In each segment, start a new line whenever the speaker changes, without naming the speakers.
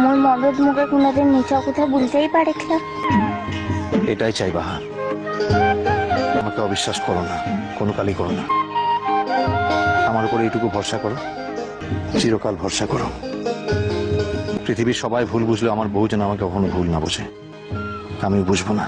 মোৰ মদত মুখে কোনোদিন নিচা কথা বলতেই পারেছিলাম
এটাই চাই বাহা। আমাকে অবিশ্বাস করো না, কোনো কালই করো না। আমার উপরে এইটুকু ভরসা করো, চিরকাল ভরসা করো। পৃথিবীর সবাই ভুল বুঝলে আমার বউ যেন আমাকে কখনো ভুল না বোঝে। আমি বুঝব না।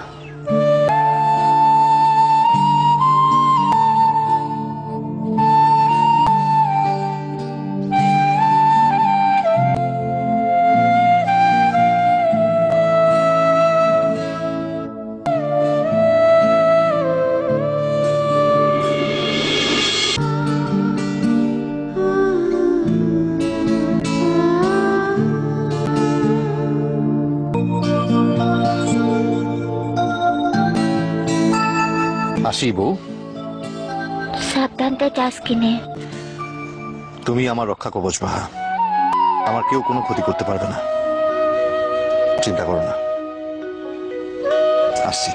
আসি বউ
সাবধানতে যাস কিনে।
তুমি আমার রক্ষা কবচ বাহা। আমার কেউ কোনো ক্ষতি করতে পারবে না। চিন্তা করো না। আসছি।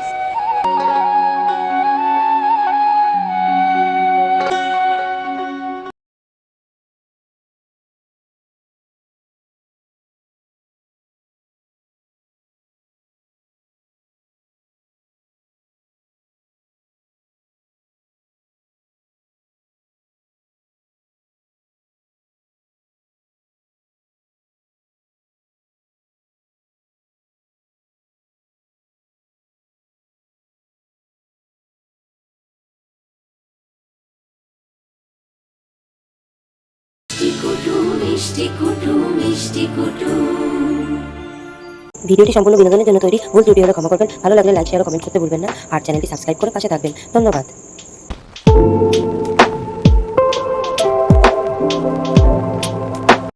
ভিডিওটি সম্পূর্ণ বিনোদনের জন্য তৈরি। ভুল ত্রুটি হলে ক্ষমা করবেন। ভালো লাগলে লাইক শেয়ার কমেন্ট করতে ভুলবেন না। আর চ্যানেলটি সাবস্ক্রাইব করে পাশে থাকবেন। ধন্যবাদ।